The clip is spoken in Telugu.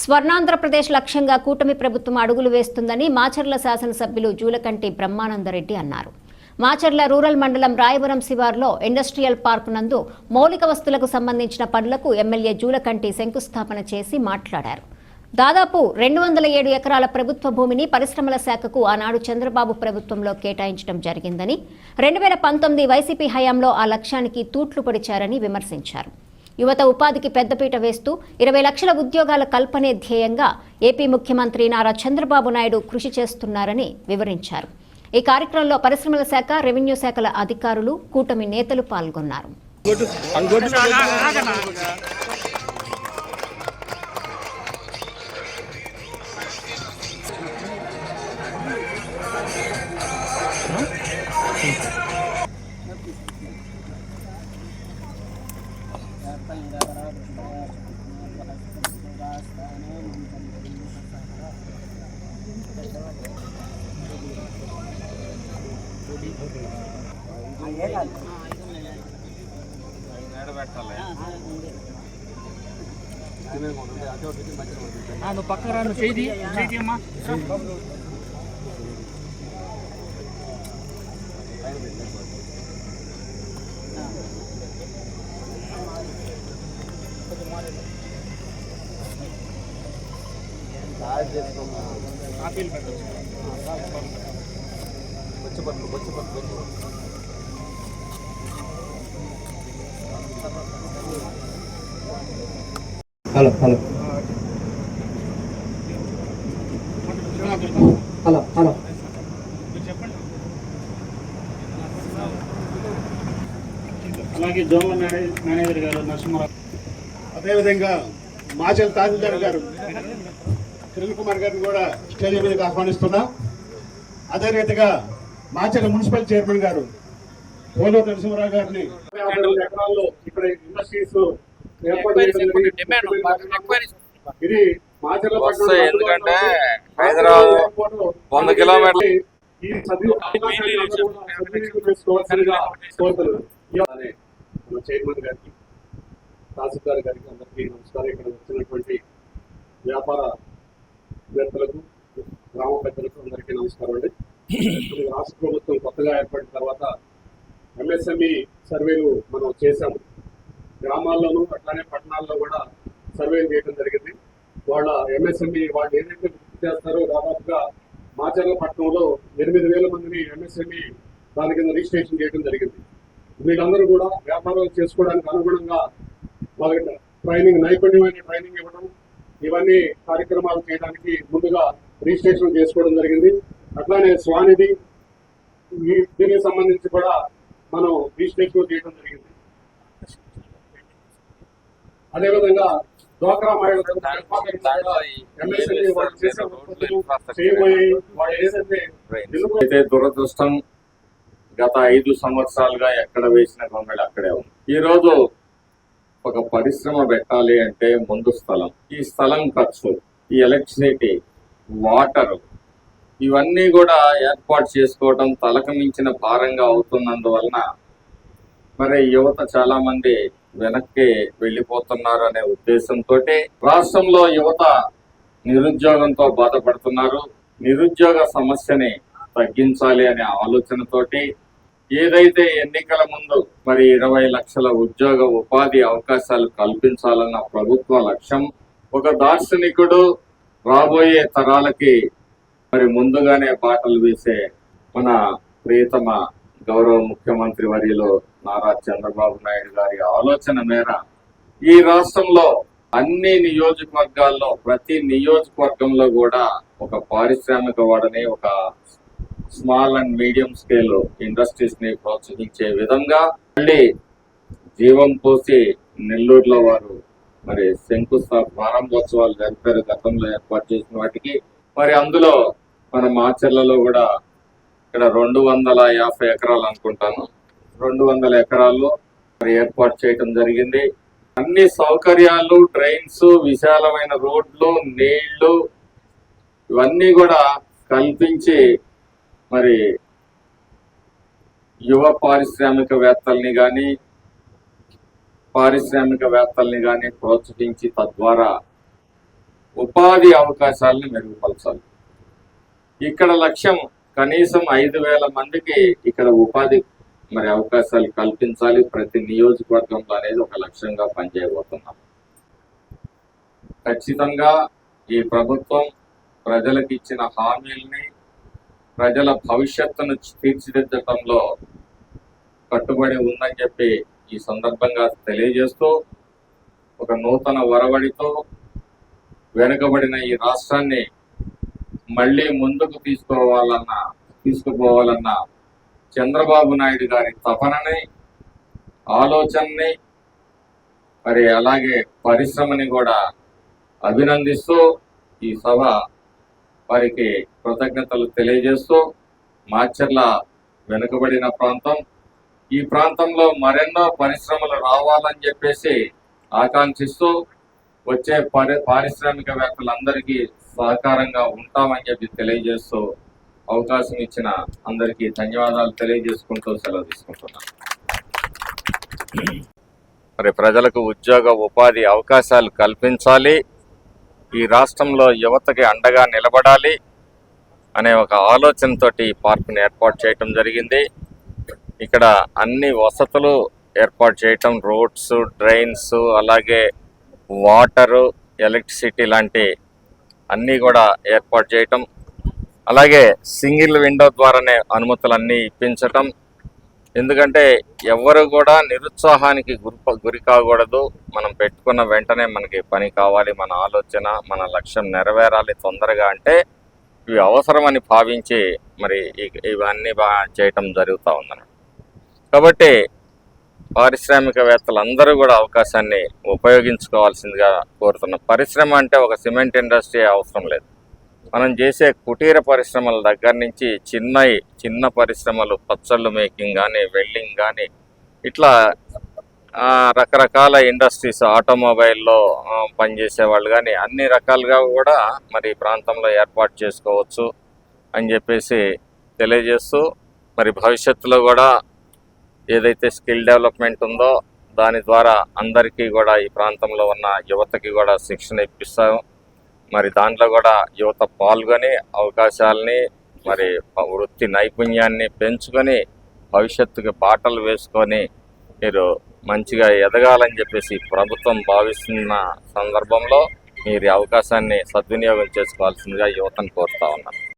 స్వర్ణాంధ్రప్రదేశ్ లక్ష్యంగా కూటమి ప్రభుత్వం అడుగులు వేస్తుందని మాచర్ల శాసనసభ్యులు జూలకంటి బ్రహ్మానందరెడ్డి అన్నారు. మాచర్ల రూరల్ మండలం రాయవరం శివార్లో ఇండస్ట్రియల్ పార్క్ నందు మౌలిక వస్తువులకు సంబంధించిన పనులకు ఎమ్మెల్యే జూలకంటి శంకుస్థాపన చేసి మాట్లాడారు. దాదాపు రెండు వందల ఏడు ఎకరాల ప్రభుత్వ భూమిని పరిశ్రమల శాఖకు ఆనాడు చంద్రబాబు ప్రభుత్వంలో కేటాయించడం జరిగిందని రెండు వేల పంతొమ్మిది వైసీపీ హయాంలో ఆ లక్ష్యానికి తూట్లు పొడిచారని విమర్శించారు. యువత ఉపాధికి పెద్దపీట వేస్తూ ఇరవై లక్షల ఉద్యోగాల కల్పనే ధ్యేయంగా ఏపీ ముఖ్యమంత్రి నారా చంద్రబాబు నాయుడు కృషి చేస్తున్నారని వివరించారు. ఈ కార్యక్రమంలో పరిశ్రమల శాఖ రెవెన్యూ శాఖల అధికారులు కూటమి నేతలు పాల్గొన్నారు. నువ్వు పక్క రాను చేయి చేయి అమ్మా ఆపిల్ పెట్టచ్చు హలో హలో. Hello hello. అలాగే జోన్ల మేనే- మేనేజర్ గారు నరసింహారావు. అదేవిధంగా మాచల్ తహసీల్దార్ గారు కిరణ్ కుమార్ గారిని కూడా స్టేజ్ మీదకి ఆహ్వానిస్తున్నాం. అదే రీతిగా మాచల్ మున్సిపల్ చైర్మన్ గారు పోలో నరసింహరావు గారిని ఎకరాల్లో ఇక్కడ ఇండస్ట్రీస్. ఇది మాచర్ల ఎందుకంటే హైదరాబాద్ వంద కిలోమీటర్లు. ఈ చైర్మన్ గారికి తహసీల్దార్ గారికి అందరికీ నమస్కారం ఇక్కడ వచ్చినటువంటి వ్యాపార వేత్తలకు గ్రామ పెద్దలకు అందరికీ నమస్కారం అండి రాష్ట్ర ప్రభుత్వం కొత్తగా ఏర్పడిన తర్వాత ఎంఎస్ఎంఈ సర్వేలు మనం చేశాము. గ్రామాల్లోనూ అట్లానే పట్టణాల్లో కూడా సర్వేలు చేయడం జరిగింది. వాళ్ళ ఎంఎస్ఎంఈ వాళ్ళు ఏదైతే వృత్తి చేస్తారో దాదాపుగా మాచర్ల పట్టణంలో ఎనిమిది వేల మందిని ఎంఎస్ఎంఈ దాని కింద రిజిస్ట్రేషన్ చేయడం జరిగింది. వీళ్ళందరూ కూడా వ్యాపారాలు చేసుకోవడానికి అనుగుణంగా వాళ్ళకి ట్రైనింగ్ నైపుణ్యమైన ట్రైనింగ్ ఇవ్వడం ఇవన్నీ కార్యక్రమాలు చేయడానికి ముందుగా రిజిస్ట్రేషన్ చేసుకోవడం జరిగింది. అట్లానే స్వానిధి దీనికి సంబంధించి కూడా మనం రిజిస్ట్రేషన్ చేయడం జరిగింది. అదేవిధంగా డ్వాక్రా మహిళలకు అయితే దురదృష్టం గత ఐదు సంవత్సరాలుగా ఎక్కడ వేసిన గొంగళి అక్కడే ఉంది. ఈ రోజు ఒక పరిశ్రమ పెట్టాలి అంటే ముందు స్థలం. ఈ స్థలం ఖర్చు ఈ ఎలక్ట్రిసిటీ వాటర్ ఇవన్నీ కూడా ఏర్పాటు చేసుకోవడం తలకు మించిన భారంగా అవుతున్నందువలన మరి యువత చాలా మంది వెనక్కి వెళ్ళిపోతున్నారు అనే ఉద్దేశంతో రాష్ట్రంలో యువత నిరుద్యోగంతో బాధపడుతున్నారు. నిరుద్యోగ సమస్యని తగ్గించాలి అనే ఆలోచనతోటి ఏదైతే ఎన్నికల ముందు మరి ఇరవై లక్షల ఉద్యోగ ఉపాధి అవకాశాలు కల్పించాలన్న ప్రభుత్వ లక్ష్యం ఒక దార్శనికుడు రాబోయే తరాలకి మరి ముందుగానే పాటలు వేసే మన ప్రియతమ గౌరవ ముఖ్యమంత్రి వరిలో నారా చంద్రబాబు నాయుడు గారి ఆలోచన మేర ఈ రాష్ట్రంలో అన్ని నియోజకవర్గాల్లో ప్రతి నియోజకవర్గంలో కూడా ఒక పారిశ్రామిక వాడని ఒక స్మాల్ అండ్ మీడియం స్కేల్ ఇండస్ట్రీస్ని ప్రోత్సహించే విధంగా మళ్ళీ జీవం పోసి నెల్లూరులో వారు మరి శంకుస్థాప ప్రారంభోత్సవాలు జరిపారు. గతంలో ఏర్పాటు చేసిన వాటికి. మరి అందులో మన మాచర్లలో కూడా ఇక్కడ రెండు వందల యాభై ఎకరాలు అనుకుంటాను. రెండు వందల ఎకరాల్లో మరి ఏర్పాటు చేయటం జరిగింది. అన్ని సౌకర్యాలు ట్రైన్స్ విశాలమైన రోడ్లు నీళ్ళు ఇవన్నీ కూడా కల్పించి మరి యువ పారిశ్రామికవేత్తల్ని కానీ పారిశ్రామికవేత్తల్ని కానీ ప్రోత్సహించి తద్వారా ఉపాధి అవకాశాలను మెరుగుపరచాలి. ఇక్కడ లక్ష్యం కనీసం ఐదు వేల మందికి ఇక్కడ ఉపాధి మరి అవకాశాలు కల్పించాలి. ప్రతి నియోజకవర్గంలో అనేది ఒక లక్ష్యంగా పనిచేయబోతున్నాం. ఖచ్చితంగా ఈ ప్రభుత్వం ప్రజలకు ఇచ్చిన హామీల్ని ప్రజల భవిష్యత్తును తీర్చిదిద్దటంలో కట్టుబడి ఉందని చెప్పి ఈ సందర్భంగా తెలియజేస్తూ ఒక నూతన వరవడితో వెనుకబడిన ఈ రాష్ట్రాన్ని మళ్ళీ ముందుకు తీసుకోవాలన్న తీసుకుపోవాలన్న చంద్రబాబు నాయుడు గారి తపనని ఆలోచనని మరి అలాగే పరిశ్రమని కూడా అభినందిస్తూ ఈ సభ వారికి కృతజ్ఞతలు తెలియజేస్తూ మాచర్ల వెనుకబడిన ప్రాంతం. ఈ ప్రాంతంలో మరెన్నో పరిశ్రమలు రావాలని చెప్పేసి ఆకాంక్షిస్తూ వచ్చే పారి పారిశ్రామికవేత్తలందరికీ సహకారంగా ఉంటామని చెప్పి తెలియజేస్తూ అవకాశం ఇచ్చిన అందరికీ ధన్యవాదాలు తెలియజేసుకుంటూ సెలవు తీసుకుంటున్నాను మరి ప్రజలకు ఉద్యోగ ఉపాధి అవకాశాలు కల్పించాలి. ఈ రాష్ట్రంలో యువతకి అండగా నిలబడాలి అనే ఒక ఆలోచనతోటి ఈ పార్కుని ఏర్పాటు చేయటం జరిగింది. ఇక్కడ అన్ని వసతులు ఏర్పాటు చేయటం రోడ్స్ డ్రైన్స్ అలాగే వాటరు ఎలక్ట్రిసిటీ లాంటి అన్నీ కూడా ఏర్పాటు చేయటం అలాగే సింగిల్ విండో ద్వారానే అనుమతులు అన్నీ ఇప్పించటం. ఎందుకంటే ఎవరు కూడా నిరుత్సాహానికి గురి గురి కాకూడదు. మనం పెట్టుకున్న వెంటనే మనకి పని కావాలి మన ఆలోచన మన లక్ష్యం నెరవేరాలి తొందరగా అంటే ఇవి అవసరమని భావించి మరి ఇవన్నీ బాగా చేయటం జరుగుతూ ఉందన్నమాట. కాబట్టి పారిశ్రామికవేత్తలు అందరూ కూడా అవకాశాన్ని ఉపయోగించుకోవాల్సిందిగా కోరుతున్నాం. పరిశ్రమ అంటే ఒక సిమెంట్ ఇండస్ట్రీ అవసరం లేదు. మనం చేసే కుటీర పరిశ్రమల దగ్గర నుంచి చిన్న చిన్న పరిశ్రమలు పచ్చళ్ళు మేకింగ్ కానీ వెల్డింగ్ కానీ ఇట్లా రకరకాల ఇండస్ట్రీస్ ఆటోమొబైల్లో పనిచేసే వాళ్ళు కానీ అన్ని రకాలుగా కూడా మరి ప్రాంతంలో ఏర్పాటు చేసుకోవచ్చు అని చెప్పేసి తెలియజేస్తూ మరి భవిష్యత్తులో కూడా ఏదైతే స్కిల్ డెవలప్మెంట్ ఉందో దాని ద్వారా అందరికీ కూడా ఈ ప్రాంతంలో ఉన్న యువతకి కూడా శిక్షణ ఇప్పిస్తాం మరి దాంట్లో కూడా యువత పాల్గొని అవకాశాలని మరి వృత్తి నైపుణ్యాన్ని పెంచుకొని భవిష్యత్తుకి బాటలు వేసుకొని మీరు మంచిగా ఎదగాలని చెప్పేసి ప్రభుత్వం భావిస్తున్న సందర్భంలో మీరు అవకాశాన్ని సద్వినియోగం చేసుకోవాల్సిందిగా యువతను కోరుతా ఉన్నాను.